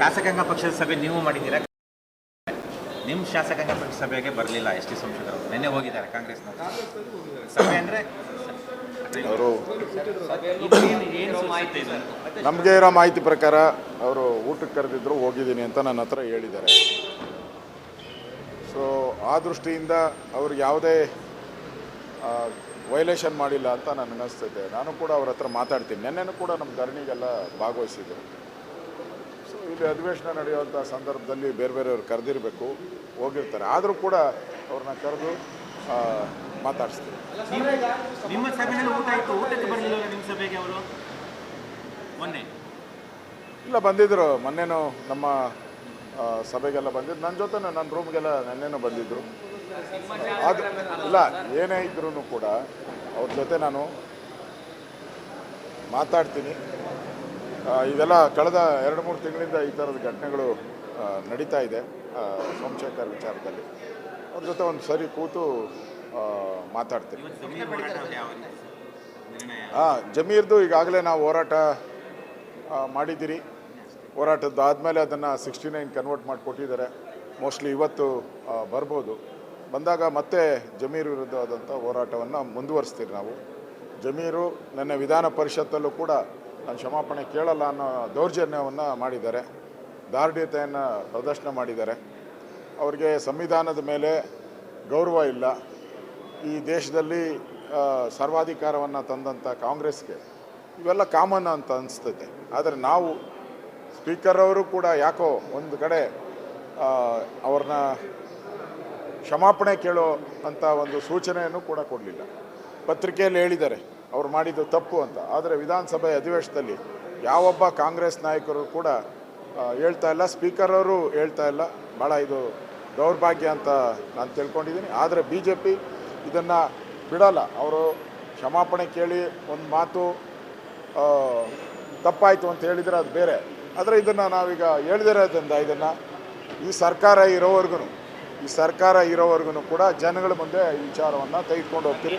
ಶಾಸಕಾಂಗ ಪಕ್ಷದ ಸಭೆ ನೀವು ಮಾಡಿದ್ದೀರಾ? ನಿಮ್ಮ ಶಾಸಕಾಂಗ ಪಕ್ಷ ಸಭೆಗೆ ಬರಲಿಲ್ಲ, ಎಸ್ ಟಿ ಸಂಸದರು ನಿನ್ನೆ ಹೋಗಿದ್ದಾರೆ ಕಾಂಗ್ರೆಸ್ನ. ಸಭೆ ಅಂದರೆ ಅವರು ನಮಗೆ ಇರೋ ಮಾಹಿತಿ ಪ್ರಕಾರ ಅವರು ಊಟಕ್ಕೆ ಕರೆದಿದ್ರು, ಹೋಗಿದ್ದೀನಿ ಅಂತ ನನ್ನ ಹತ್ರ ಹೇಳಿದ್ದಾರೆ. ಸೊ ಆ ದೃಷ್ಟಿಯಿಂದ ಅವ್ರಿಗೆ ಯಾವುದೇ ವೈಲೇಷನ್ ಮಾಡಿಲ್ಲ ಅಂತ ನನಗೆ ನಾನು ಕೂಡ ಅವ್ರ ಹತ್ರ ಮಾತಾಡ್ತೀನಿ. ನೆನ್ನೆನೂ ಕೂಡ ನಮ್ಮ ಧರಣಿಗೆಲ್ಲ ಭಾಗವಹಿಸಿದ್ರು. ಇಲ್ಲಿ ಅಧಿವೇಶನ ನಡೆಯುವಂಥ ಸಂದರ್ಭದಲ್ಲಿ ಬೇರೆ ಬೇರೆಯವ್ರು ಕರೆದಿರಬೇಕು ಹೋಗಿರ್ತಾರೆ. ಆದರೂ ಕೂಡ ಅವ್ರನ್ನ ಕರೆದು ಮಾತಾಡಿಸ್ತೀವಿ. ಇಲ್ಲ ಬಂದಿದ್ದರು ಮೊನ್ನೆನೂ ನಮ್ಮ ಸಭೆಗೆಲ್ಲ ಬಂದಿದ್ದು ನನ್ನ ಜೊತೆ ನನ್ನ ರೂಮ್ಗೆಲ್ಲ ನೆನ್ನೆನೂ ಬಂದಿದ್ದರು ಅದು ಇಲ್ಲ ಏನೇ ಇದ್ರೂ ಕೂಡ ಅವ್ರ ಜೊತೆ ನಾನು ಮಾತಾಡ್ತೀನಿ. ಇದೆಲ್ಲ ಕಳೆದ ಎರಡು ಮೂರು ತಿಂಗಳಿಂದ ಈ ಥರದ ಘಟನೆಗಳು ನಡೀತಾ ಇದೆ ಸೋಮಶೇಖರ್ ವಿಚಾರದಲ್ಲಿ. ಅವ್ರ ಜೊತೆ ಒಂದು ಸರಿ ಕೂತು ಮಾತಾಡ್ತೀನಿ. ಹಾಂ ಜಮೀರ್ದು ಈಗಾಗಲೇ ನಾವು ಹೋರಾಟ ಮಾಡಿದ್ದೀರಿ. ಹೋರಾಟದ್ದು ಆದಮೇಲೆ ಅದನ್ನು ಸಿಕ್ಸ್ಟಿ ನೈನ್ ಕನ್ವರ್ಟ್ ಮಾಡಿಕೊಟ್ಟಿದ್ದಾರೆ. ಮೋಸ್ಟ್ಲಿ ಇವತ್ತು ಬರ್ಬೋದು. ಬಂದಾಗ ಮತ್ತೆ ಜಮೀರ್ ವಿರುದ್ಧವಾದಂಥ ಹೋರಾಟವನ್ನು ಮುಂದುವರಿಸ್ತೀರಿ ನಾವು. ಜಮೀರು ನನ್ನ ವಿಧಾನ ಪರಿಷತ್ತಲ್ಲೂ ಕೂಡ ಕ್ಷಮಾಪಣೆ ಕೇಳಲ್ಲ ಅನ್ನೋ ದೌರ್ಜನ್ಯವನ್ನು ಮಾಡಿದ್ದಾರೆ. ದಾರ್ಢ್ಯತೆಯನ್ನು ಪ್ರದರ್ಶನ ಮಾಡಿದ್ದಾರೆ. ಅವರಿಗೆ ಸಂವಿಧಾನದ ಮೇಲೆ ಗೌರವ ಇಲ್ಲ. ಈ ದೇಶದಲ್ಲಿ ಸರ್ವಾಧಿಕಾರವನ್ನು ತಂದಂಥ ಕಾಂಗ್ರೆಸ್ಗೆ ಇವೆಲ್ಲ ಕಾಮನ್ ಅಂತ ಅನಿಸ್ತೈತೆ. ಆದರೆ ನಾವು ಸ್ಪೀಕರ್ ಅವರು ಕೂಡ ಯಾಕೋ ಒಂದು ಕಡೆ ಅವ್ರನ್ನ ಕ್ಷಮಾಪಣೆ ಕೇಳೋ ಅಂತ ಒಂದು ಸೂಚನೆಯನ್ನು ಕೂಡ ಕೊಡಲಿಲ್ಲ. ಪತ್ರಿಕೆಯಲ್ಲಿ ಹೇಳಿದ್ದಾರೆ. ಅವ್ರು ಮಾಡಿದ್ದು ತಪ್ಪು ಅಂತ. ಆದರೆ ವಿಧಾನಸಭೆ ಅಧಿವೇಶನದಲ್ಲಿ ಯಾವೊಬ್ಬ ಕಾಂಗ್ರೆಸ್ ನಾಯಕರು ಕೂಡ ಹೇಳ್ತಾ ಇಲ್ಲ, ಸ್ಪೀಕರ್ ಅವರು ಹೇಳ್ತಾ ಇಲ್ಲ. ಭಾಳ ಇದು ದೌರ್ಭಾಗ್ಯ ಅಂತ ನಾನು ತಿಳ್ಕೊಂಡಿದ್ದೀನಿ ಆದರೆ ಬಿ ಜೆ ಪಿ ಇದನ್ನು ಬಿಡಲ್ಲ. ಅವರು ಕ್ಷಮಾಪಣೆ ಕೇಳಿ ಒಂದು ಮಾತು ತಪ್ಪಾಯಿತು ಅಂತ ಹೇಳಿದರೆ ಅದು ಬೇರೆ. ಆದರೆ ಇದನ್ನು ನಾವೀಗ ಹೇಳ್ದಿರೋದ್ರಿಂದ ಇದನ್ನು ಈ ಸರ್ಕಾರ ಇರೋವರೆಗೂ ಈ ಸರ್ಕಾರ ಇರೋವರೆಗೂ ಕೂಡ ಜನಗಳ ಮುಂದೆ ಈ ವಿಚಾರವನ್ನು ತೆಗೆದುಕೊಂಡು ಹೋಗ್ತೀವಿ.